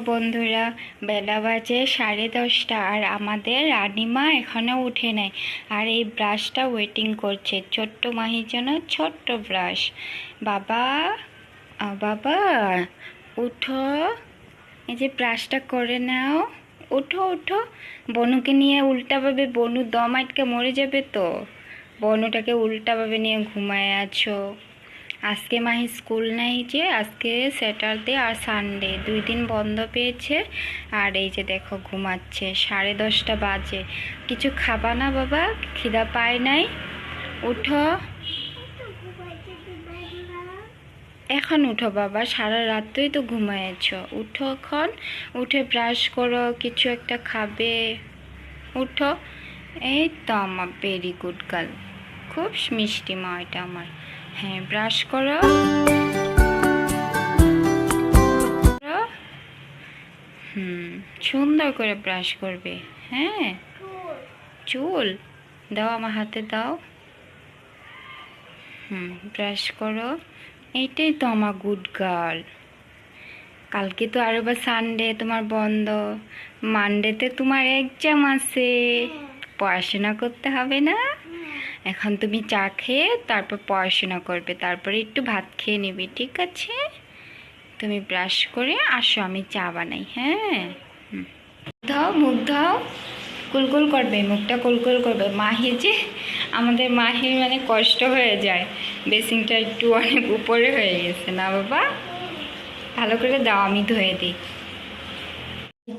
বন্ধুরা, বেলা বাজে সাড়ে দশটা আর আমাদের রানিমা এখনও উঠে নাই। আর এই ব্রাশটা ওয়েটিং করছে, ছোট্ট মাহির জন্য ছোট্ট ব্রাশ বাবা বাবা, উঠো। এই যে ব্রাশটা করে নাও। উঠো উঠো। বনুকে নিয়ে উল্টাভাবে, বনু দম আটকে মরে যাবে তো। বনুটাকে উল্টাভাবে নিয়ে ঘুমায় আছো। আজকে মাহি স্কুল নেই যে, আজকে স্যাটারডে আর সানডে। দুই দিন বন্ধ পেয়েছে। আর এই যে দেখো, ঘুমাচ্ছে। সাড়ে দশটা বাজে। কিছু খাবা না বাবা? খিদা পায় নাই? উঠো। এখন উঠো বাবা। সারা রাতই তো ঘুমায়েছ। উঠো এখন। উঠে ব্রাশ করো, কিছু একটা খাবে। উঠো। এই তো আমার ভেরি গুড গার্ল খুব মিষ্টি মা এটা আমার। হ্যাঁ ব্রাশ করো। সুন্দর করে ব্রাশ করবে হ্যাঁ। চুল, দাও আমার হাতে, দাও। হুম ব্রাশ করো। এইটাই তো আমার গুড গার্ল কালকে তো আরও বা সানডে তোমার বন্ধ। মানডেতে তোমার এক্সাম আছে। পড়াশোনা করতে হবে না। এখন তুমি চা খেয়ে তারপর পড়াশোনা করবে। তারপরে একটু ভাত খেয়ে নিবি, ঠিক আছে? তুমি ব্রাশ করে আসো, আমি চা বানাই হ্যাঁ। ধাও, মুখ ধাও। কুলকুল করবে, মুখটা কুলকুল করবে। মাহি যে আমাদের মাহির মানে কষ্ট হয়ে যায়। বেসিংটা একটু অনেক উপরে হয়ে গেছে, না বাবা? ভালো করে দাও, আমি ধুয়ে দিই।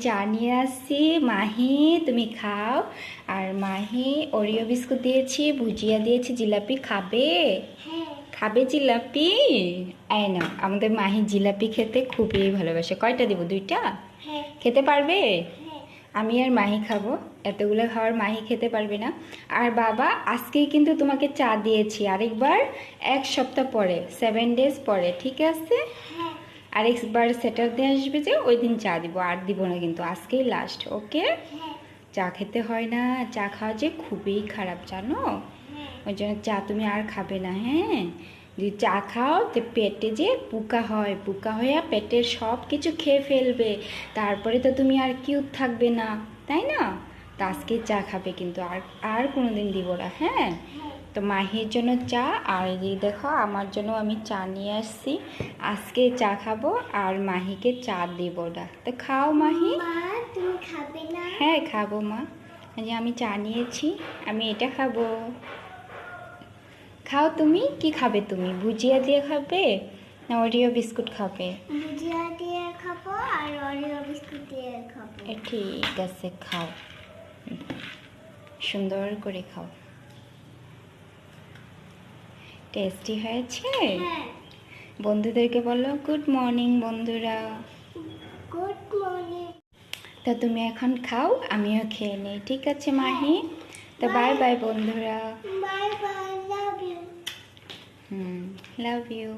চা নিয়ে আসছি, মাহি, তুমি খাও। আর মাহি ওরিও বিস্কুট দিয়েছি, ভুজিয়া দিয়েছি, জিলাপি খাবে? খাবে জিলাপি? এই না আমাদের মাহি জিলাপি খেতে খুবই ভালোবাসে। কয়টা দিব, দুইটা? খেতে পারবে? আমি আর মাহি খাব। এতগুলো খাওয়ার মাহি খেতে পারবে না। আর বাবা, আজকেই কিন্তু তোমাকে চা দিয়েছি। আরেকবার এক সপ্তাহ পরে সেভেন ডেজ পরে, ঠিক আছে? আরেকবার স্যাটারডে আসবে যে ওই দিন চা দিব আর দিব না কিন্তু আজকেই লাস্ট ওকে চা খেতে হয় না চা খাওয়া যে খুবই খারাপ জানো? ওই জন্য চা তুমি আর খাবে না হ্যাঁ? যদি চা খাও তো পেটে যে পোকা হয় পোকা হয়ে পেটের সব কিছু খেয়ে ফেলবে তারপরে তো তুমি আর কিউট থাকবে না তাই না? তো আজকে চা খাবে কিন্তু আর আর কোনো দিন দিব না হ্যাঁ? তো মাহির জন্য চা আর এই দেখো আমার জন্য আমি চা নিয়ে আসছি। আজকে চা খাব আর মাহিকে চা দিব না। তো খাও মাহি। খাবে না? হ্যাঁ খাব মা। যে আমি চা নিয়েছি আমি এটা খাব। খাও তুমি কি খাবে তুমি? ভুজিয়া দিয়ে খাবে না ওরিও বিস্কুট খাবে? ভুজিয়া দিয়ে খাব আর অরিও বিস্কুট দিয়ে খাব। এ ঠিক আছে খাও। সুন্দর করে খাও। টেস্টি হয়েছে? হ্যাঁ। বন্ধুদেরকে বলো গুড মর্নিং বন্ধুরা। গুড মর্নিং তা তুমি এখন খাও আমিও খেয়ে নিই ঠিক আছে মাহি? তো বাই বাই বন্ধুরা। Bye bye love you hmm love you